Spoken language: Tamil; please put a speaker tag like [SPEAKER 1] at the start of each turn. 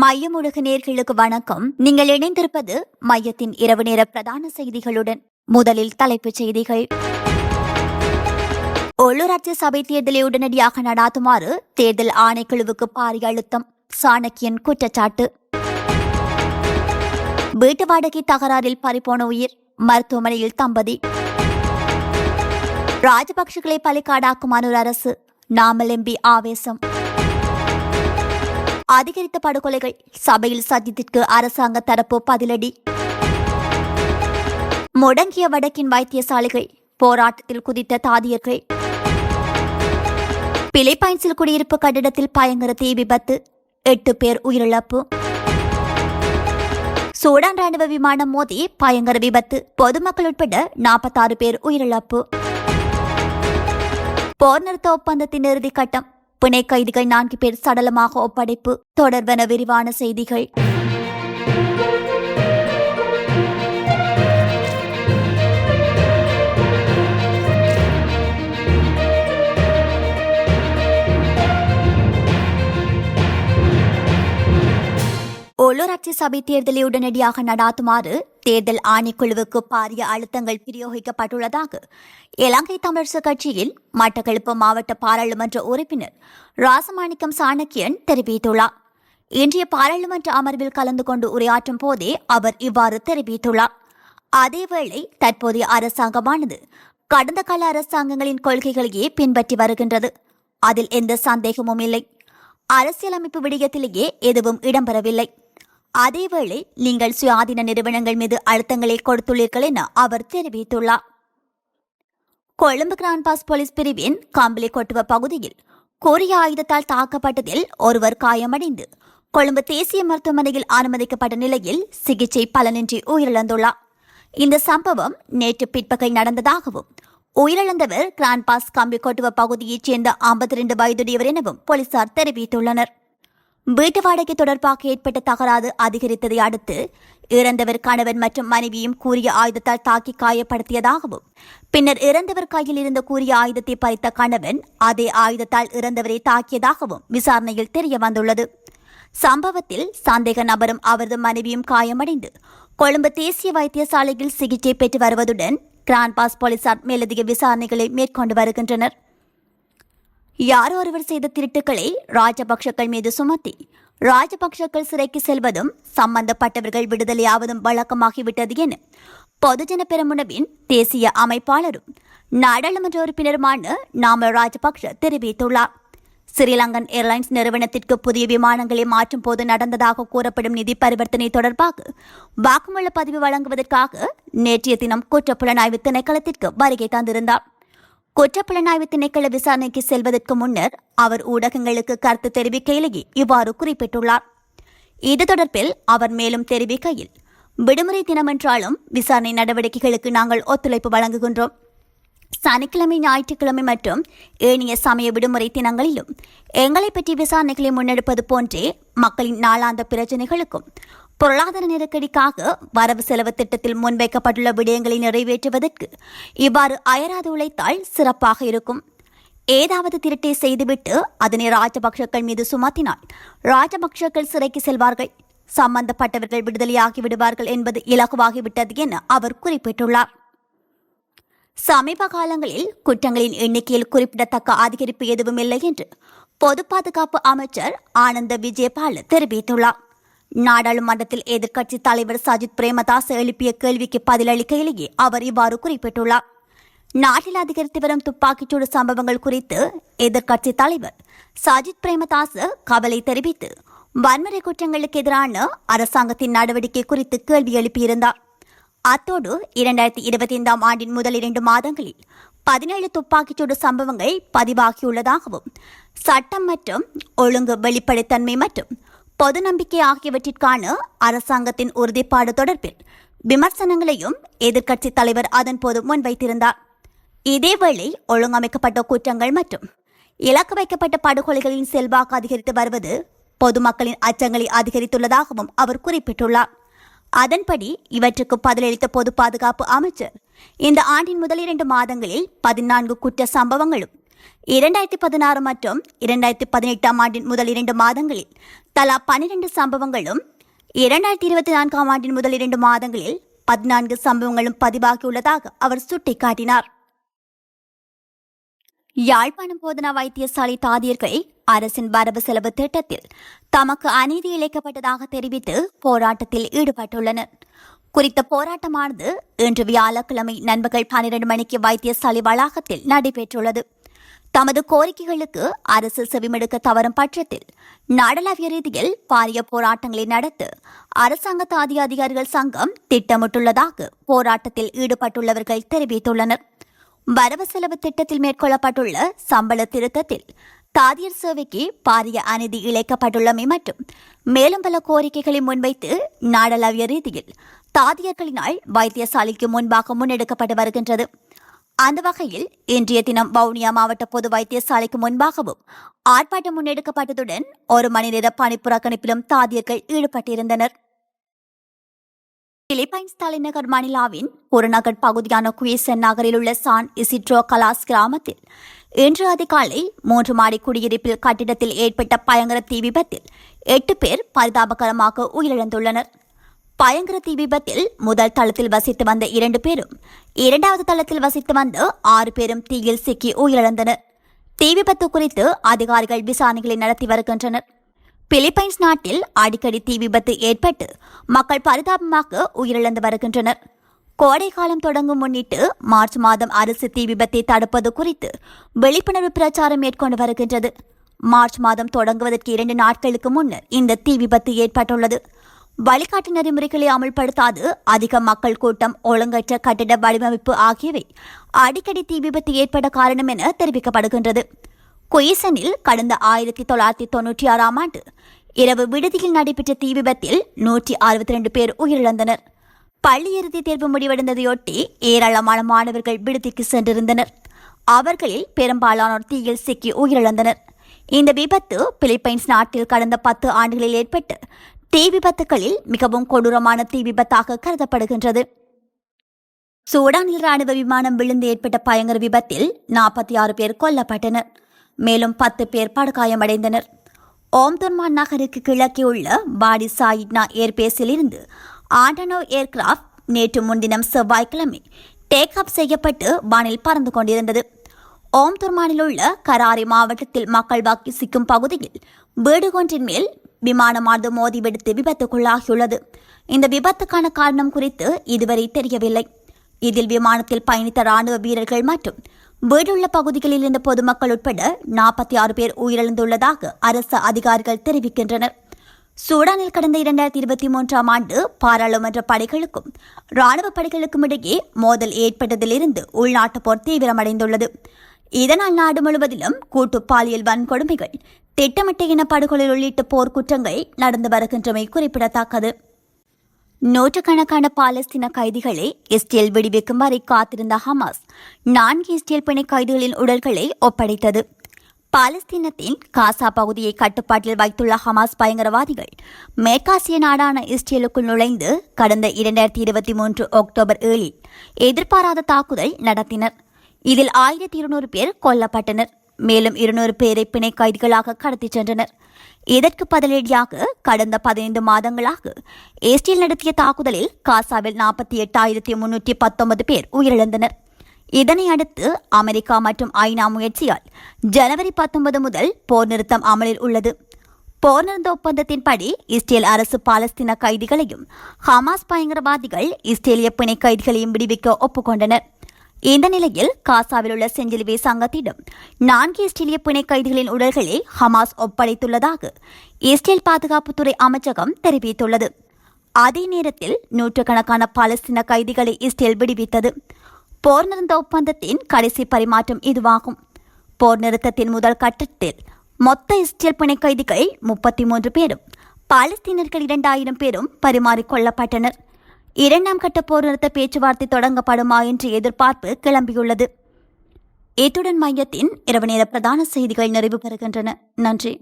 [SPEAKER 1] மையமுழுக நேர்களுக்கு வணக்கம். நீங்கள் இணைந்திருப்பது மையத்தின் இரவு நேர பிரதான செய்திகளுடன். முதலில் தலைப்புச் செய்திகள். உள்ளூராட்சி சபை தேர்தலை உடனடியாக நடாத்துமாறு தேர்தல் ஆணைக்குழுவுக்கு பாரிய அழுத்தம் சாணக்கியன் குற்றச்சாட்டு. வீட்டு வாடகை தகராறில் பறிபோன உயிர் மருத்துவமனையில் தம்பதி. ராஜபக்சகளை பலிக்காடாக்கும் அனுர் அரசு நாமல் எம்பி ஆவேசம். அதிகரித்த படுகொலைகள். சபையில் சத்தியத்திற்கு அரசாங்க தரப்பு பதிலடி. முடங்கிய வடக்கின் வைத்தியசாலைகள் போராட்டத்தில் குதித்த தாதியர்கள். பிலிப்பைன்ஸில் குடியிருப்பு கட்டிடத்தில் பயங்கர தீ விபத்து. எட்டு பேர் உயிரிழப்பு. சூடான் ராணுவ விமானம் மோதி பயங்கர விபத்து. பொதுமக்கள் உட்பட நாற்பத்தாறு பேர் உயிரிழப்பு. போர் நிறுத்த ஒப்பந்தத்தின் இறுதிக் கட்டம் பிணை கைதிகள் நான்கு பேர் சடலமாக ஒப்படைப்பு. தொடர்பன விரிவான செய்திகள். உள்ளூராட்சி சபை தேர்தலை உடனடியாக நடாத்துமாறு தேர்தல் ஆணைக்குழுவுக்கு பாரிய அழுத்தங்கள் பிரயோகிக்கப்பட்டுள்ளதாக இலங்கை தமிழரசு கட்சியில் மட்டக்களப்பு மாவட்ட பாராளுமன்ற உறுப்பினர் ராசமாணிக்கம் சாணக்கியன் தெரிவித்துள்ளார். இன்றைய பாராளுமன்ற அமர்வில் கலந்து கொண்டு உரையாற்றும் போதே அவர் இவ்வாறு தெரிவித்துள்ளார். அதேவேளை தற்போதைய அரசாங்கமானது கடந்த கால அரசாங்கங்களின் கொள்கைகளையே பின்பற்றி வருகின்றது. அதில் எந்த சந்தேகமும் இல்லை. அரசியலமைப்பு விடயத்திலேயே எதுவும் இடம்பெறவில்லை. அதேவேளை நீங்கள் சுயாதீன நிறுவனங்கள் மீது அழுத்தங்களை கொடுத்துள்ளீர்கள் என அவர் தெரிவித்துள்ளார். கொழும்பு கிராண்ட்பாஸ் போலீஸ் பிரிவின் கம்பளி கொட்டுவ பகுதியில் கொரிய ஆயுதத்தால் தாக்கப்பட்டதில் ஒருவர் காயமடைந்து கொழும்பு தேசிய மருத்துவமனையில் அனுமதிக்கப்பட்ட நிலையில் சிகிச்சை பலனின்றி உயிரிழந்துள்ளார். இந்த சம்பவம் நேற்று பிற்பகல் நடந்ததாகவும் உயிரிழந்தவர் கிராண்ட்பாஸ் கம்பி கொட்டுவ பகுதியைச் சேர்ந்த ஐம்பத்தி ரெண்டு வயதுடையவர் எனவும் போலீசார் தெரிவித்துள்ளனர். வீட்டு வாடகை தொடர்பாக ஏற்பட்ட தகராறு அதிகரித்ததை அடுத்து இறந்தவர் கணவன் மற்றும் மனைவியும் கூறிய ஆயுதத்தால் தாக்கி காயப்படுத்தியதாகவும் பின்னர் இறந்தவர் கையில் இருந்த கூறிய ஆயுதத்தை பறித்த கணவன் அதே ஆயுதத்தால் இறந்தவரை தாக்கியதாகவும் விசாரணையில் தெரிய வந்துள்ளது. சம்பவத்தில் சந்தேக நபரும் அவரது மனைவியும் காயமடைந்து கொழும்பு தேசிய வைத்தியசாலையில் சிகிச்சை பெற்று வருவதுடன் கிராண்ட்பாஸ் போலீசார் மேலதிக விசாரணைகளை மேற்கொண்டு வருகின்றனர். யாரோ ஒருவர் செய்த திருட்டுக்களை ராஜபக்ஷக்கள் மீது சுமத்தி ராஜபக்ஷக்கள் சிறைக்கு செல்வதும் சம்பந்தப்பட்டவர்கள் விடுதலையாவதும் வழக்கமாகிவிட்டது என பொதுஜன பெருமுனவின் தேசிய அமைப்பாளரும் நாடாளுமன்ற உறுப்பினருமான நாம ராஜபக்ஷ தெரிவித்துள்ளார். ஸ்ரீலங்கன் ஏர்லைன்ஸ் நிறுவனத்திற்கு புதிய விமானங்களை மாற்றும் போது நடந்ததாக கூறப்படும் நிதி பரிவர்த்தனை தொடர்பாக வாக்குமூல பதிவு வழங்குவதற்காக நேற்றைய தினம் குற்றப்புலனாய்வு திணைக்களத்திற்கு வருகை தந்திருந்தார். குற்றப்புலனாய்வு திணைக்கள விசாரணைக்கு செல்வதற்கு முன்னர் அவர் ஊடகங்களுக்கு கருத்து தெரிவிக்கையிலேயே இவ்வாறு குறிப்பிட்டுள்ளார். இது தொடர்பில் அவர் மேலும் தெரிவிக்கையில் விடுமுறை தினமென்றாலும் விசாரணை நடவடிக்கைகளுக்கு நாங்கள் ஒத்துழைப்பு வழங்குகின்றோம். சனிக்கிழமை ஞாயிற்றுக்கிழமை மற்றும் ஏனைய சமய விடுமுறை தினங்களிலும் எங்களை பற்றி விசாரணைகளை முன்னெடுப்பது போன்றே மக்களின் நாளாந்த பிரச்சினைகளுக்கும் பொருளாதார நெருக்கடிக்காக வரவு செலவு திட்டத்தில் முன்வைக்கப்பட்டுள்ள விடயங்களை நிறைவேற்றுவதற்கு இவ்வாறு அயராது உழைத்தால் சிறப்பாக இருக்கும். ஏதாவது திருட்டை செய்துவிட்டு அதனை ராஜபக்ஷக்கள் மீது சுமத்தினால் ராஜபக்ஷக்கள் சிறைக்கு செல்வார்கள். சம்பந்தப்பட்டவர்கள் விடுதலையாகி விடுவார்கள் என்பது இலகுவாகிவிட்டது என அவர் குறிப்பிட்டுள்ளார். சமீப காலங்களில் குற்றங்களின் எண்ணிக்கையில் குறிப்பிடத்தக்க அதிகரிப்பு எதுவும் இல்லை என்று பொது பாதுகாப்பு அமைச்சர் ஆனந்த விஜயபால் தெரிவித்துள்ளார். நாடாளுமன்றத்தில் எதிர்க்கட்சி தலைவர் சஜித் பிரேமதாஸ் எழுப்பிய கேள்விக்கு பதிலளிக்கையிலேயே அவர் இவ்வாறு குறிப்பிட்டுள்ளார். நாட்டில் அதிகரித்து வரும் துப்பாக்கிச்சூடு சம்பவங்கள் குறித்து எதிர்க்கட்சி தலைவர் சஜித் பிரேமதாஸ் கவலை தெரிவித்து வன்முறை குற்றங்களுக்கு எதிரான அரசாங்கத்தின் நடவடிக்கை குறித்து கேள்வி எழுப்பியிருந்தார். அத்தோடு இரண்டாயிரத்தி இருபத்தி ஐந்தாம் ஆண்டின் முதல் இரண்டு மாதங்களில் பதினேழு துப்பாக்கிச்சூடு சம்பவங்கள் பதிவாகியுள்ளதாகவும் சட்டம் மற்றும் ஒழுங்கு வெளிப்படைத்தன்மை மற்றும் பொது நம்பிக்கை ஆகியவற்றிற்கான அரசாங்கத்தின் உறுதிப்பாடு தொடர்பில் விமர்சனங்களையும் எதிர்க்கட்சி தலைவர் அதன்போது முன்வைத்திருந்தார். இதேவேளை ஒழுங்கமைக்கப்பட்ட குற்றங்கள் மற்றும் இலக்கு வைக்கப்பட்ட படுகொலைகளின் செல்வாக்கு அதிகரித்து வருவது பொதுமக்களின் அச்சங்களை அதிகரித்துள்ளதாகவும் அவர் குறிப்பிட்டுள்ளார். அதன்படி இவற்றுக்கு பதிலளித்த பொது பாதுகாப்பு அமைச்சர் இந்த ஆண்டின் முதல் இரண்டு மாதங்களில் பதினான்கு குற்ற சம்பவங்களும் இரண்டாயிரத்தி பதினாறு மற்றும் இரண்டாயிரத்தி பதினெட்டாம் ஆண்டின் முதல் இரண்டு மாதங்களில் தலா பனிரெண்டு சம்பவங்களும் இரண்டாயிரத்தி இருபத்தி நான்காம் ஆண்டின் முதல் இரண்டு மாதங்களில் பதினான்கு சம்பவங்களும் பதிவாகியுள்ளதாக அவர் சுட்டிக்காட்டினார். யாழ்ப்பாணம் போதனா வைத்தியசாலை தாதியர்களை அரசின் வரவு செலவு திட்டத்தில் தமக்கு அநீதி இழைக்கப்பட்டதாக தெரிவித்து போராட்டத்தில் ஈடுபட்டுள்ளனர். குறித்த போராட்டமானது இன்று வியாழக்கிழமை நண்பகல் பன்னிரண்டு மணிக்கு வைத்தியசாலை வளாகத்தில் நடைபெற்றுள்ளது. தமது கோரிக்கைகளுக்கு அரசு செவிமெடுக்க தவறும் பட்சத்தில் நாடளாவிய ரீதியில் பாரிய போராட்டங்களை நடத்த அரசாங்க தாதி அதிகாரிகள் சங்கம் திட்டமிட்டுள்ளதாக போராட்டத்தில் ஈடுபட்டுள்ளவர்கள் தெரிவித்துள்ளனர். வரவு செலவு திட்டத்தில் மேற்கொள்ளப்பட்டுள்ள சம்பள திருத்தத்தில் தாதியர் சேவைக்கு பாரிய அநீதி இழைக்கப்பட்டுள்ளமை மற்றும் மேலும் பல கோரிக்கைகளை முன்வைத்து நாடளாவிய ரீதியில் தாதியர்களினால் வைத்தியசாலைக்கு முன்பாக முன்னெடுக்கப்பட்டு வருகின்றது. அந்த வகையில் இன்றைய தினம் வவுனியா மாவட்ட பொது வைத்தியசாலைக்கு முன்பாகவும் ஆர்ப்பாட்டம் முன்னெடுக்கப்பட்டதுடன் ஒரு மணி நேர பணிப்புறக்கணிப்பிலும் தாதியர்கள் ஈடுபட்டிருந்தனர். பிலிப்பைன்ஸ் தலைநகர் மணிலாவின் புறநகர் பகுதியான குயசன் நகரில் உள்ள சான் இசிட்ரோ கலாஸ் கிராமத்தில் இன்று அதிகாலை மூன்று மாடி குடியிருப்பில் கட்டிடத்தில் ஏற்பட்ட பயங்கர தீ விபத்தில் எட்டு பேர் பரிதாபகரமாக உயிரிழந்துள்ளனர். பயங்கர தீ விபத்தில் முதல் தளத்தில் வசித்து வந்த இரண்டு பேரும் இரண்டாவது தளத்தில் வசித்து வந்த ஆறு பேரும் தீயில் சிக்கி உயிரிழந்தனர். தீ விபத்து குறித்து அதிகாரிகள் விசாரணைகளை நடத்தி வருகின்றனர். பிலிப்பைன்ஸ் நாட்டில் அடிக்கடி தீ விபத்து ஏற்பட்டு மக்கள் பரிதாபமாக உயிரிழந்து வருகின்றனர். கோடை காலம் தொடங்கும் முன்னிட்டு மார்ச் மாதம் அரசு தீ விபத்தை தடுப்பது குறித்து விழிப்புணர்வு பிரச்சாரம் மேற்கொண்டு வருகின்றது. மார்ச் மாதம் தொடங்குவதற்கு இரண்டு நாட்களுக்கு முன்னர் இந்த தீ விபத்து ஏற்பட்டுள்ளது. வழிகாட்டு நெறிமுறைகளை அமல்படுத்தாது அதிக மக்கள் கூட்டம் ஒழுங்கற்ற கட்டிட வடிவமைப்பு ஆகியவை அடிக்கடி தீ விபத்து ஏற்பட காரணம் என தெரிவிக்கப்படுகின்றது. குயிசனில் கடந்த ஆயிரத்தி தொள்ளாயிரத்தி தொன்னூற்றி ஆறாம் ஆண்டு இரவு விடுதியில் நடைபெற்ற தீ விபத்தில் நூற்றி அறுபத்தி ரெண்டு பேர் உயிரிழந்தனர். பள்ளி இறுதி தேர்வு முடிவடைந்ததையொட்டி ஏராளமான மாணவர்கள் விடுதிக்கு சென்றிருந்தனர். அவர்களில் பெரும்பாலானோர் தீயில் சிக்கி உயிரிழந்தனர். இந்த விபத்து பிலிப்பைன்ஸ் நாட்டில் கடந்த பத்து ஆண்டுகளில் ஏற்பட்டு தீ விபத்துகளில் மிகவும் கொடூரமான தீ விபத்தாக கருதப்படுகின்றது. சூடானில் ராணுவ விமானம் விழுந்து ஏற்பட்ட பயங்கர விபத்தில் நாற்பத்தி ஆறு பேர் கொல்லப்பட்டனர். மேலும் பத்து பேர் படுகாயமடைந்தனர். ஓம்தர்மான் நகருக்கு கிழக்கே உள்ள பாடி சாயிட்னா ஏர்பேஸில் இருந்து ஆண்டனோ ஏர்கிராஃப்ட் நேற்று முன்தினம் செவ்வாய்க்கிழமை டேக் ஆஃப் செய்யப்பட்டு வானில் பறந்து கொண்டிருந்தது. ஓம்துர்மானில் உள்ள கராரி மாவட்டத்தில் மக்கள் வாக்கி சிக்கும் பகுதியில் வீடு ஒன்றின் மேல் விமானமானது மோதி வெடித்து விபத்துக்குள்ளாகியுள்ளது. இந்த விபத்துக்கான காரணம் குறித்து இதுவரை தெரியவில்லை. இதில் விமானத்தில் பயணித்த ராணுவ வீரர்கள் மற்றும் வீடுள்ள பகுதிகளில் இருந்த பொதுமக்கள் உட்பட நாற்பத்தி ஆறு பேர் உயிரிழந்துள்ளதாக அரசு அதிகாரிகள் தெரிவிக்கின்றனர். சூடானில் கடந்த இரண்டாயிரத்தி இருபத்தி மூன்றாம் ஆண்டு பாராளுமன்ற படைகளுக்கும் ராணுவ படைகளுக்கும் இடையே மோதல் ஏற்பட்டதிலிருந்து உள்நாட்டு போர் தீவிரமடைந்துள்ளது. இதனால் நாடு முழுவதிலும் கூட்டு பாலியல் வன்கொடுமைகள் திட்டமிட்ட இனப்படுகொலை உள்ளிட்ட போர்க்குற்றங்கள் நடந்து வருகின்றமை குறிப்பிடத்தக்கது. நூற்றுக்கணக்கான பாலஸ்தீன கைதிகளை இஸ்ரேல் விடுவிக்கும் வரை காத்திருந்த ஹமாஸ் நான்கு இஸ்ரேல் பிணை கைதிகளின் உடல்களை ஒப்படைத்தது. பாலஸ்தீனத்தின் காசா பகுதியை கட்டுப்பாட்டில் வைத்துள்ள ஹமாஸ் பயங்கரவாதிகள் மேற்காசிய நாடான இஸ்ரேலுக்குள் நுழைந்து கடந்த இரண்டாயிரத்தி இருபத்தி மூன்று அக்டோபர் ஏழில் எதிர்பாராத தாக்குதல் நடத்தினர். இதில் ஆயிரத்தி இருநூறு பேர் கொல்லப்பட்டனர். மேலும் இருநூறு பேரை பிணை கைதிகளாக கடத்திச் சென்றனர். இதற்கு பதிலடியாக கடந்த பதினைந்து மாதங்களாக இஸ்ரேல் நடத்திய தாக்குதலில் காசாவில் நாற்பத்தி எட்டாயிரத்தி முன்னூற்றி பத்தொன்பது பேர் உயிரிழந்தனர். இதனை அடுத்து அமெரிக்கா மற்றும் ஐநா முயற்சியால் ஜனவரி பத்தொன்பது முதல் போர் நிறுத்தம் அமலில் உள்ளது. போர் நிறுத்த ஒப்பந்தத்தின்படி இஸ்ரேல் அரசு பாலஸ்தீன கைதிகளையும் ஹமாஸ் பயங்கரவாதிகள் இஸ்ரேலிய பிணை கைதிகளையும் விடுவிக்க ஒப்புக்கொண்டனர். இந்த நிலையில் காசாவில் உள்ள செஞ்சிலுவை சங்கத்திடம் நான்கு இஸ்ரேலிய பிணை கைதிகளின் உடல்களை ஹமாஸ் ஒப்படைத்துள்ளதாக இஸ்ரேல் பாதுகாப்புத்துறை அமைச்சகம் தெரிவித்துள்ளது. அதே நேரத்தில் நூற்றுக்கணக்கான பாலஸ்தீன கைதிகளை இஸ்ரேல் விடுவித்தது. போர் நிறுத்த ஒப்பந்தத்தின் கடைசி பரிமாற்றம் இதுவாகும். போர் நிறுத்தத்தின் முதல் கட்டத்தில் மொத்த இஸ்ரேல் பிணை கைதிகள் முப்பத்தி மூன்று பேரும் பாலஸ்தீனர்கள் இரண்டாயிரம் பேரும் பரிமாறிக்கொள்ளப்பட்டனர் இரண்டாம் கட்ட போர் நிறுத்த பேச்சுவார்த்தை தொடங்கப்படுமா என்ற எதிர்பார்ப்பு கிளம்பியுள்ளது. இத்துடன் மையத்தின் இரவு நேர பிரதான செய்திகள் நிறைவு பெறுகின்றன. நன்றி.